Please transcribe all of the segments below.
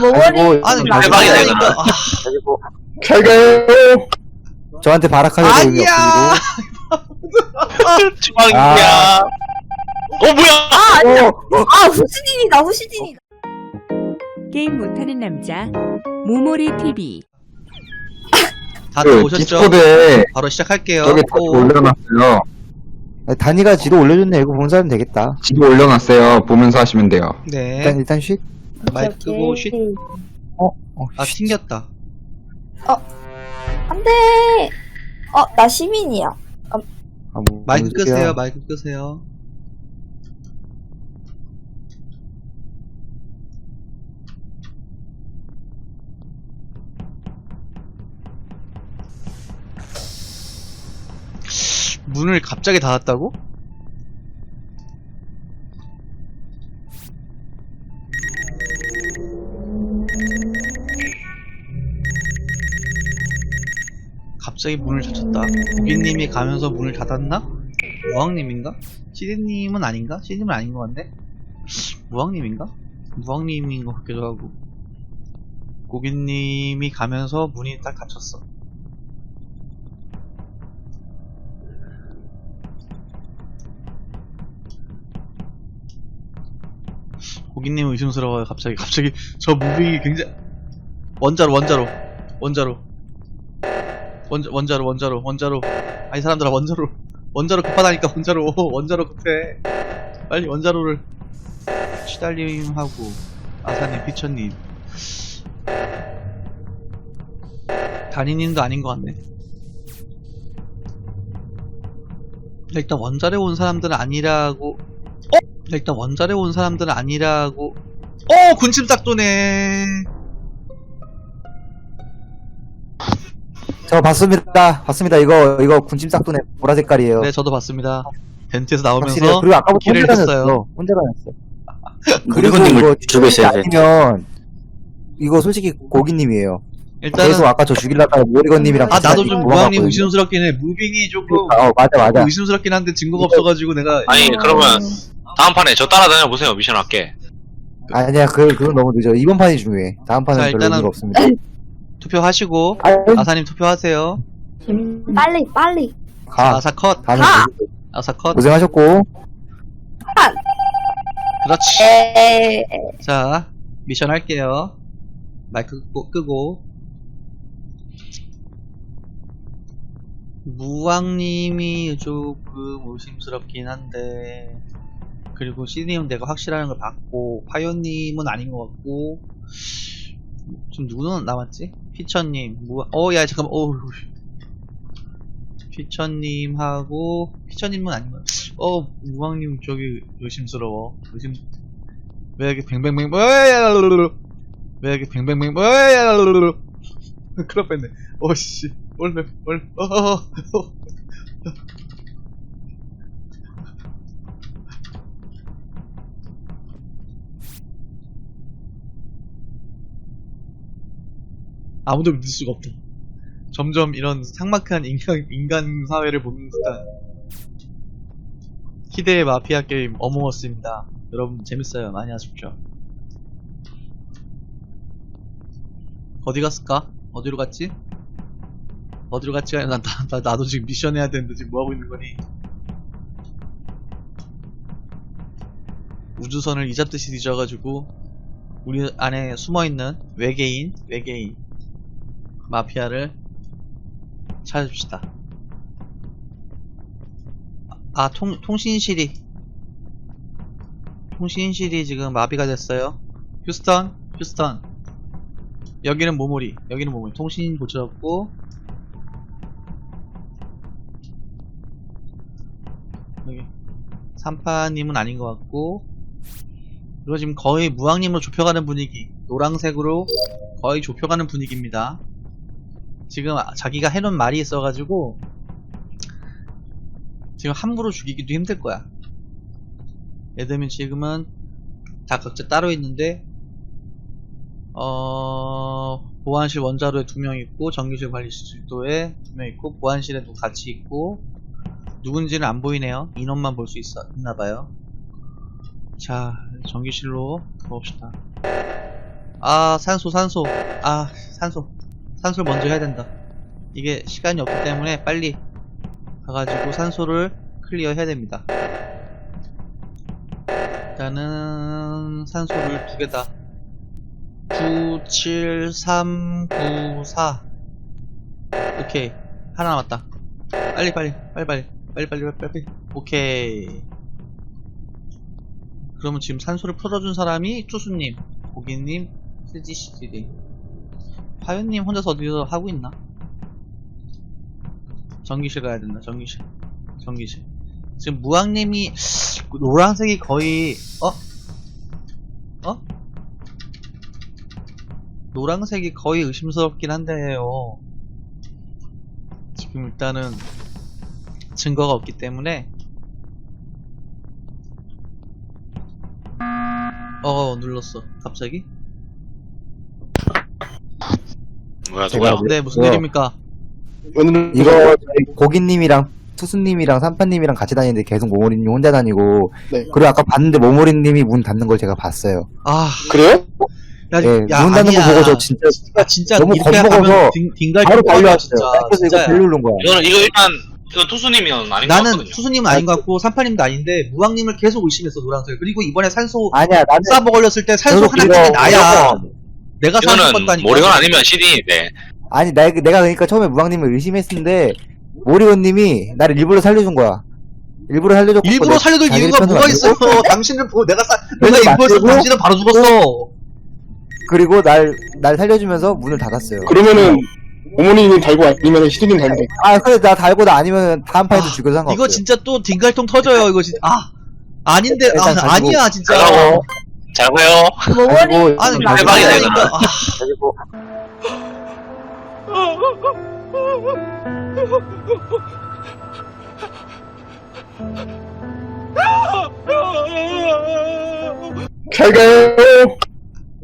모머리 아니 대박이다, 마지막이니까 아, 잘 가요. 저한테 의미 아니야. 없고 주방이야. 어 뭐야? 아 아니야 어, 아 후시딘이다 후시딘이다 게임 못하는 남자 모모리 TV 다들 그 오셨죠? 디스코드에 바로 시작할게요. 여기 다시 오, 올려놨어요. 단이가 지도 올려줬네. 이거 본 사람 되겠다. 지도 올려놨어요. 보면서 하시면 돼요. 네. 일단 일단 쉿. 마이크 끄고 쉿. 어, 아 튕겼다. 안 돼 어 나 시민이야 아, 뭐, 마이크 뭔 소리야. 끄세요. 마이크 끄세요. 문을 갑자기 닫았다고? 갑자기 문을 닫혔다. 고객님이 가면서 문을 닫았나? 무왕님인가? 시디님은 아닌가? 시디님은 아닌 것 같네? 무왕님인가? 무왕님인 것 같기도 하고. 고객님이 가면서 문이 딱 닫혔어. 고객님은 의심스러워요, 갑자기. 갑자기, 저 무빙이 굉장히. 원자로, 원자로. 원자로. 원자, 원자로, 원자로, 원자로. 아이 사람들아, 원자로. 원자로 급하다니까, 원자로. 원자로 급해. 빨리 원자로를. 시달림하고, 아사님, 피처님. 단위님도 아닌 것 같네. 일단 원자로에 온 사람들은 아니라고. 어? 일단 원자로에 온 사람들은 아니라고. 어! 군침싹도네. 저 봤습니다. 봤습니다. 이거 이거 군침 싹도네 보라 색깔이에요. 네, 저도 봤습니다. 벤트에서 확실해요. 나오면서 그리고 아까부터 길을 혼자 했어요. 다녔어. 혼자 다녔어. 그리고 이거 주고 있어야 돼. 아니면 이거 솔직히 고기님이에요. 일단은 계속 아까 저 죽일라다가 모리건님이랑 아 나도 좀 무왕님 도망갔거든요. 의심스럽긴 해. 무빙이 조금 어 맞아 맞아. 의심스럽긴 한데 증거가 없어가지고 내가 아니 그러면 다음 판에 저 따라다녀 보세요. 미션 할게. 아니야 그 그건 너무 늦어. 이번 판이 중요해. 다음 판은 자, 별로 일단은 의미가 없습니다. 투표하시고 아니, 아사님 투표하세요. 빨리 빨리 가. 아사 컷, 다음에 가! 아사 컷. 고생하셨고 그렇지. 에 자 미션 할게요. 마이크 끄고, 끄고. 무왕님이 조금 의심스럽긴 한데 그리고 시디님은 내가 확실한 걸 봤고 파요님은 아닌 것 같고 지금 누구는 남았지? 피처님 무왕 어야 잠깐만 어우 피처님하고 피처님은 같아 어 무왕님 저기 의심스러워 의심 왜 이렇게 뱅뱅뱅 왜 이렇게 뱅뱅뱅 큰일 뺐네 어씨 얼른 얼른 어허허 아무도 믿을 수가 없다 점점 이런 삭막한 인간, 인간 사회를 보는 듯한 희대의 마피아 게임 어몽어스입니다 여러분 재밌어요 많이 하십시오 어디 갔을까? 어디로 갔지? 어디로 갔지? 나, 나, 나, 나도 지금 미션 해야 되는데 지금 뭐하고 있는 거니? 우주선을 이잡듯이 뒤져가지고 우리 안에 숨어있는 외계인, 외계인 마피아를 찾읍시다. 아, 통, 통신실이 통신실이 지금 마비가 됐어요. 휴스턴, 휴스턴. 여기는 모모리, 여기는 모모리. 통신 고쳐졌고 여기 삼파님은 아닌 것 같고 그리고 지금 거의 무왕님으로 좁혀가는 분위기 노랑색으로 거의 좁혀가는 분위기입니다 지금 아- 자기가 해놓은 말이 있어가지고 지금 함부로 죽이기도 힘들 거야 예를 들면 지금은 다 각자 따로 있는데 어 보안실 원자로에 두 명 있고 전기실 관리실도에 두 명 있고 보안실에도 같이 있고 누군지는 안 보이네요. 인원만 볼 수 있나 봐요. 자, 전기실로 가봅시다. 아 산소 산소 아 산소 산소를 먼저 해야 된다. 이게 시간이 없기 때문에 빨리 가가지고 산소를 클리어 해야 됩니다. 일단은 산소를 두 개다. 9, 7, 3, 9, 4 오케이. 하나 남았다. 빨리 빨리 빨리 빨리 빨리 빨리 빨리 빨리. 오케이. 그러면 지금 산소를 풀어준 사람이 쭈수님 고기님 스지시티리 파연님 혼자서 어디서 하고 있나? 전기실 가야 된다 전기실 전기실 지금 무왕님이 노란색이 거의 어? 어? 노란색이 거의 의심스럽긴 한데요 지금 일단은 증거가 없기 때문에 어 눌렀어 갑자기? 뭐야 누구야? 네 무슨 어. 일입니까? 오늘은 이거 저희 고기님이랑 투수님이랑 삼파님이랑 같이 다니는데 계속 모모리님 혼자 다니고 네. 그리고 아까 봤는데 모모리님이 문 닫는 걸 제가 봤어요. 아 그래요? 야, 예, 야, 문 닫는 아니야. 거 보고 저 진짜 아, 진짜 너무 이렇게 겁먹어서 하면 딩- 딩갈 바로 뻔하다, 달려왔어요. 진짜 그래서 이거 진짜야. 벨 누른 거야. 이거는 이거 일단 이거 투수님은 아닌 것 나는 같거든요. 투수님은 아닌 것 같고 삼파님도 아닌데 무왕님을 계속 의심했어 노란색 그리고 이번에 산소 아니야 나는 싸버 걸렸을 때 산소 계속 하나 이거 뜬게 나야 이거 내가 산소 이거는 껐다니까 모리건 아니면 CD인데 아니 나, 내가 그러니까 처음에 무왕님을 의심했는데 모리건님이 나를 일부러 살려준 거야. 일부러 살려줬고 일부러 살려둘 자기 이유가 뭐가 있어요 당신을 보고 내가 사, 내가 인포했어 만들고 당신은 바로 죽었어 그리고 날 날 살려주면서 문을 닫았어요. 그러면은 어머니님 달고 아니면 시드님 달고 돼. 아 근데 나 달고 나 아니면 다음 판에도 아, 죽여도 상관없어요. 이거 진짜 또 딩갈통 터져요 이거 진짜 아 아닌데 아, 일단 가지고- 아니야 진짜 가 모모리 그리고 아니 좀 대박이다, 가지고- 이거. 아, 그리고 잘 가요.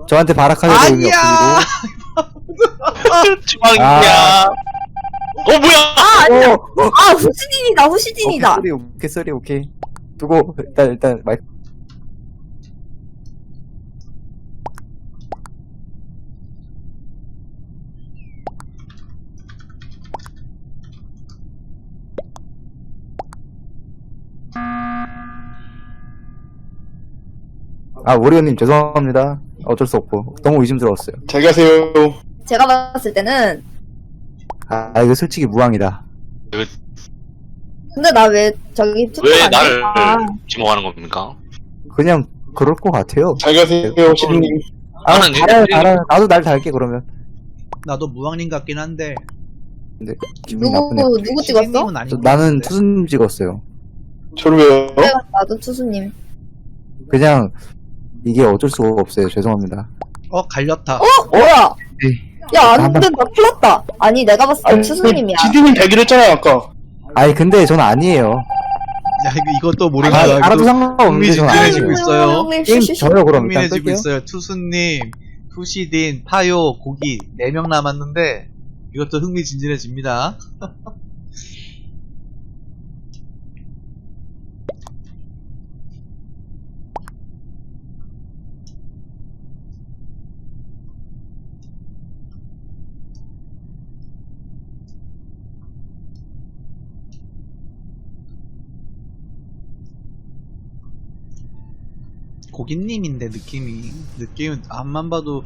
저한테 바락할 의미 아니야. 없고 주방이야. 어 뭐야? 아 아니야 어, 아 후시딘이다 후시딘이다 오케이, 소리, 오케이, 소리, 오케이. 두고, 일단, 일단, 마이크. 아, 오리오님 죄송합니다. 어쩔 수 없고. 너무 의심스러웠어요. 잘 가세요. 제가 봤을 때는 아, 이거 솔직히 무항이다. 근데 나 왜 저기 투표 왜 안 나를 돼? 아, 지목하는 겁니까? 그냥, 그럴 것 같아요. 잘 가세요, 시드님. 아, 나는 달아요, 이제- 달아요. 나도 날 달게, 그러면. 나도 무왕님 같긴 한데 근데, 기분이 누구 나쁘네. 누구 찍었어? 아닌 저- 것 나는 같은데. 투수님 찍었어요. 저를 왜요? 그래, 나도 투수님 그냥, 이게 어쩔 수가 없어요. 죄송합니다. 어 갈렸다 뭐야 에이, 야 한번- 안돼 나 풀렸다 아니 내가 봤을 때 아니, 투수님이야 시드님 달기로 했잖아요, 아까. 아니, 근데 전 아니에요. 야 이거 이것도 아, 모르겠다 알아도 상관없는데 전 흥미진진해지고 아니에요. 있어요. 형님, 게임 쉬쉬쉬. 저요, 그럼 일단 흥미해지고 끌게요. 있어요 투수님 투시딘 파요 고기 4명 남았는데 이것도 흥미진진해집니다 고기님인데 느낌이 느낌은 앞만 봐도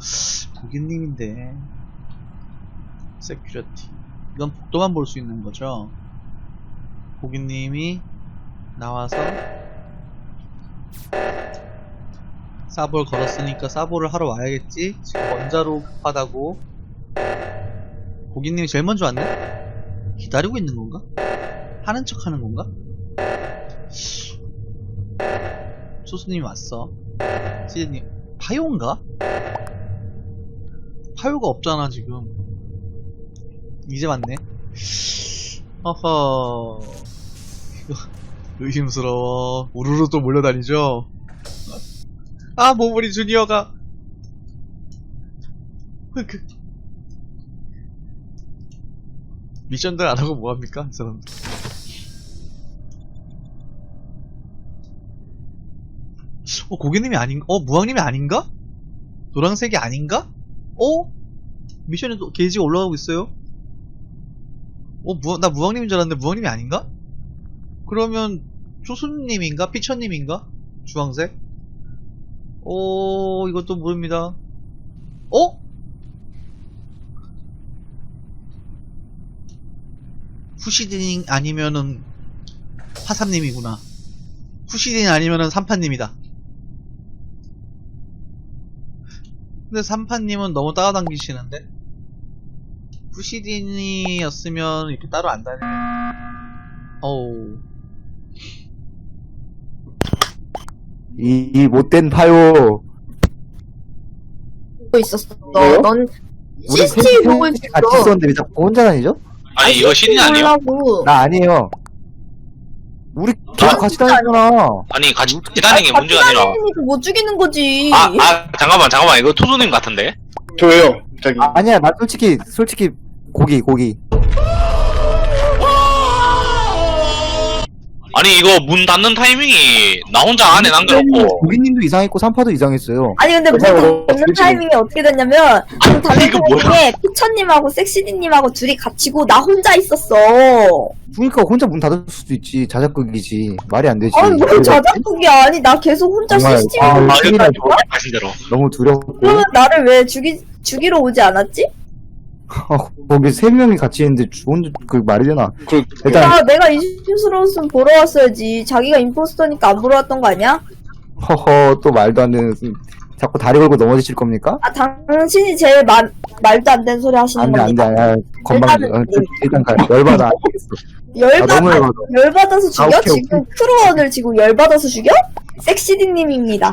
고기님인데. 세큐리티 이건 복도만 볼 수 있는 거죠? 고기님이 나와서 사보를 걸었으니까 사보를 하러 와야겠지? 지금 원자로 급하다고. 고기님이 제일 먼저 왔네? 기다리고 있는 건가? 하는 척 하는 건가? 소수님이 왔어 시즈님 파요인가? 파요가 없잖아 지금. 이제 허허 이거 의심스러워. 우르르 또 몰려다니죠? 아 모모리 주니어가. 그. 미션들 안 하고 뭐합니까? 이 사람들 어 고객님이 아닌가? 어 무왕님이 아닌가? 노란색이 아닌가? 어? 미션에 또 게이지가 올라가고 있어요? 어, 무, 나 무왕님인 줄 알았는데 무왕님이 아닌가? 그러면 초수님인가? 피처님인가? 주황색? 어, 이것도 모릅니다. 어? 후시딘 아니면은 화삼님이구나. 후시딘 아니면은 삼판님이다. 근데 삼판님은 너무 따라당기시는데? 후시딘이었으면 이렇게 따로 안 다니는. 어우. 이, 이 못된 파요. 보고 있었어. 왜요? 넌 우리 CCTV 보고 같이 있었어. 왜 자꾸 혼자 다니죠? 아니 이거 아니에요? 보려고. 나 아니에요. 우리 계속 같이 다니잖아. 아니 같이 다니는 게 문제가 아니라 니못 죽이는 거지. 아, 아 잠깐만 잠깐만 이거 투수님 같은데? 저예요, 갑자기. 아, 아니야, 나 솔직히, 솔직히, 고기, 고기. 아니 이거 문 닫는 타이밍이 나 혼자 안에 남겨놓고 고기님도 이상했고, 삼파도 이상했어요. 아니 근데 그래서 무슨 듣는 솔직히- 타이밍이 어떻게 됐냐면 그 다른 이거 뭐야? 타이밍에 피처님하고 섹시디님하고 둘이 갇히고 나 혼자 있었어. 그러니까 혼자 문 닫을 수도 있지. 자작극이지. 말이 안 되지. 아니 뭘 자작극이야. 아니 나 계속 혼자 정말, CCTV 아, 보고 아 하신 대로 너무 두렵고. 그러면 나를 왜 죽이 죽이러 오지 않았지? 아, 거기 세 명이 같이 있는데 좋은 그 말이 되나? 그, 일단 야 내가 이슈스러웠으면 보러 왔어야지. 자기가 임포스터니까 안 보러 왔던 거 아니야? 허허 또 말도 안 되는 자꾸 다리 걸고 넘어지실 겁니까? 아 당신이 제일 마, 말도 안 되는 소리 하시는 안돼 안돼 거니까. 안돼 건방 일단은 어, 일단 가 열받아. 아, 열받아 너무 열받아. 열받아서 죽여? 아, 오케이, 지금 크루원을 지금 열받아서 죽여? 섹시디님입니다.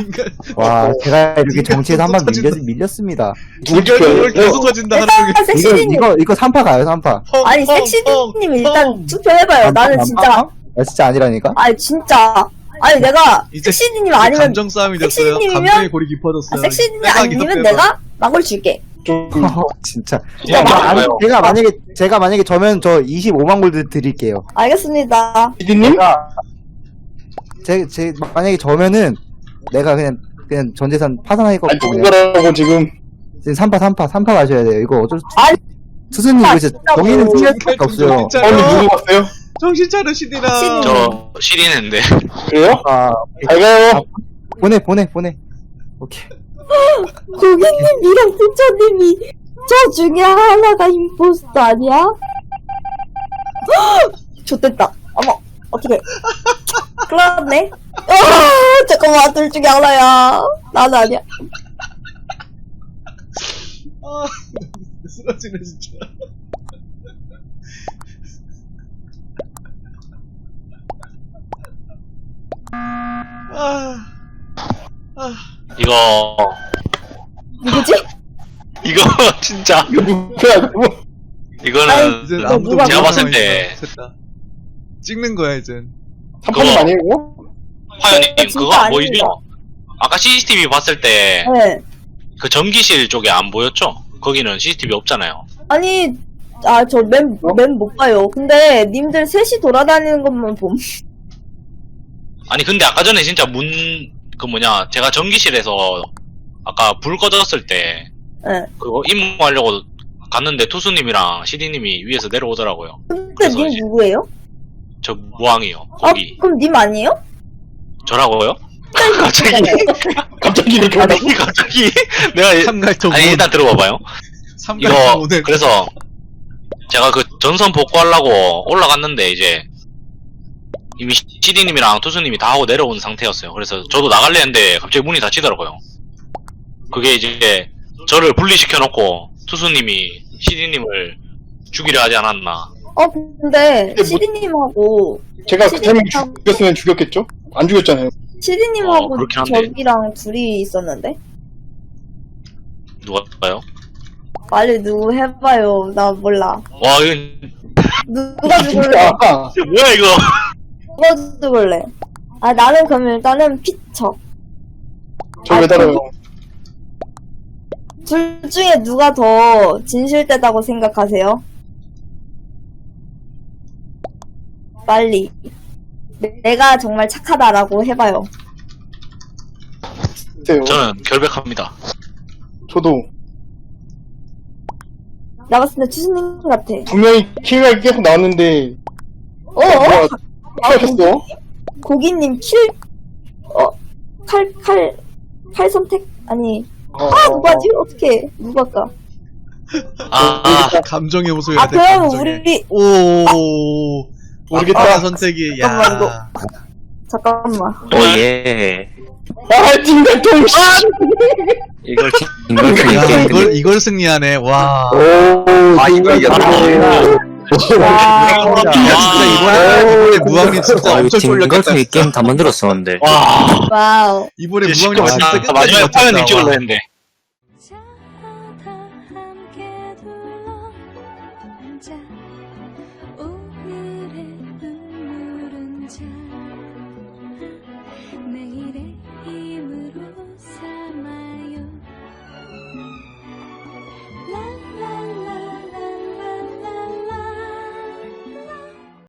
와 제가 이렇게 정치에서 한 번. 밀렸, 밀렸습니다. 투표예요? 계속 종일. 일단 이거 섹시디님 이거 이거 삼파 가요 삼파. 펑, 아니 펑, 섹시디님 펑, 일단 펑. 투표해봐요. 나는? 진짜? 나 진짜 아니라니까. 아니 진짜 아니 내가 이제 섹시디님 아니면 감정 싸움이 됐어요. 섹시님이면- 감정의 골이 아, 깊어졌어요. 섹시디님 빼박이다, 아니면 빼박. 내가 막을 줄게. 허허, 진짜. 진짜 야, 아니, 많아요. 제가 만약에 제가 만약에 저면 저 25만 골드 드릴게요. 알겠습니다. 피디님? 제가 제, 제 만약에 저면은 내가 그냥 그냥 전 재산 파산하겠고 아니, 그냥 누구라고 지금. 지금 3파 3파 3파 가셔야 돼요. 이거 어쩔 수 아니, 수수님 이거 진짜. 정의는 이거 수밖에 좀 없어요. 진짜- 어, 근데 누구 봤어요? 정신 차르시디라. 섹시님. 저 시린인데 그래요? 아 잘 가요. 보내 보내 보내. 오케이. 고객님이랑 부처님이 저 중에 하나가 임포스터 아니야? 좋됐다. 어머, 어떻게? 큰일났네. 아, 잠깐만, 둘 중에 하나야. 나는 아니야. 아, 쓰러지네 진짜. 아, 아, 이거 누구지? 이거 진짜 이거 누구야, 누구? 이거는 이제 너 아무도 누가 제가 모르는 봤을. 때 됐다. 찍는 거야 이젠. 그거- 아니에요, 이거? 화연님 진짜 그거 안 아닙니다. 보이죠? 아까 CCTV 봤을 때 그 네. 전기실 쪽에 안 보였죠? 거기는 CCTV 없잖아요. 아니, 아, 저 맨, 맨 못 봐요. 근데, 님들 셋이 돌아다니는 것만 봄. 아니 근데 아까 전에 진짜 문 그 뭐냐 제가 전기실에서 아까 불 꺼졌을 때 네. 그거 임무하려고 갔는데 투수님이랑 시디님이 위에서 내려오더라고요. 근데 그래서 님 이제- 누구예요? 저 무왕이요. 아, 거기 그럼 님 아니에요? 저라고요? 갑자기 갑자기 이렇게 오다. 아니 갑자기 내가 삼갈통 아니 일단 들어봐봐요. 삼갈통 이거 모델. 그래서 제가 그 전선 복구하려고 올라갔는데 이제 이미 CD님이랑 투수님이 다 하고 내려온 상태였어요. 그래서 저도 나갈래 했는데 갑자기 문이 닫히더라고요. 그게 이제 저를 분리시켜 놓고 투수님이 CD님을 죽이려 하지 않았나. 어, 근데, 근데 뭐- 시디님하고, 제가 그 시디님하고- 죽였으면 죽였겠죠? 안 죽였잖아요. 시디님하고 어, 그렇긴 한데. 저기랑 둘이 있었는데? 누가요? 빨리 누구 해봐요. 나 몰라. 와 이건 누가 죽을래? 아, 뭐야 이거? 누가 죽을래? 아, 나는 그럼 일단은 피처. 저왜 달아요? 둘 중에 누가 더 진실되다고 생각하세요? 빨리. 내- 내가 정말 착하다라고 해봐요. 글쎄요. 저는 결백합니다. 저도 나 봤을 때 투수님 같아. 분명히 킬가 계속 나왔는데 어? 어? 뭐야 하셨어? 고기님 킬, 어, 칼, 칼, 칼 선택? 아니, 어, 아, 누가지? 어떻게, 누가 까? 아, 아 감정의 호소해야 아, 감정의. 우리, 오. 모르겠다. 아빠의 선택이 잠깐만, 야. 잠깐만. 오예 아 찡달통 씨 이걸 이걸 야, 게임 이걸 이걸 승리하네. 와. 아 이거 이겼다 와, 야, 진짜 이번에 무왕님 진짜 아 엄청 쫄렸겠다. 이 게임 다 만들었었는데 와. 와우. 이번에 이제 무왕님 진짜 시끄럽다. 끝까지 마지막에 버텼다, 파연님 와. 찍으려 했는데.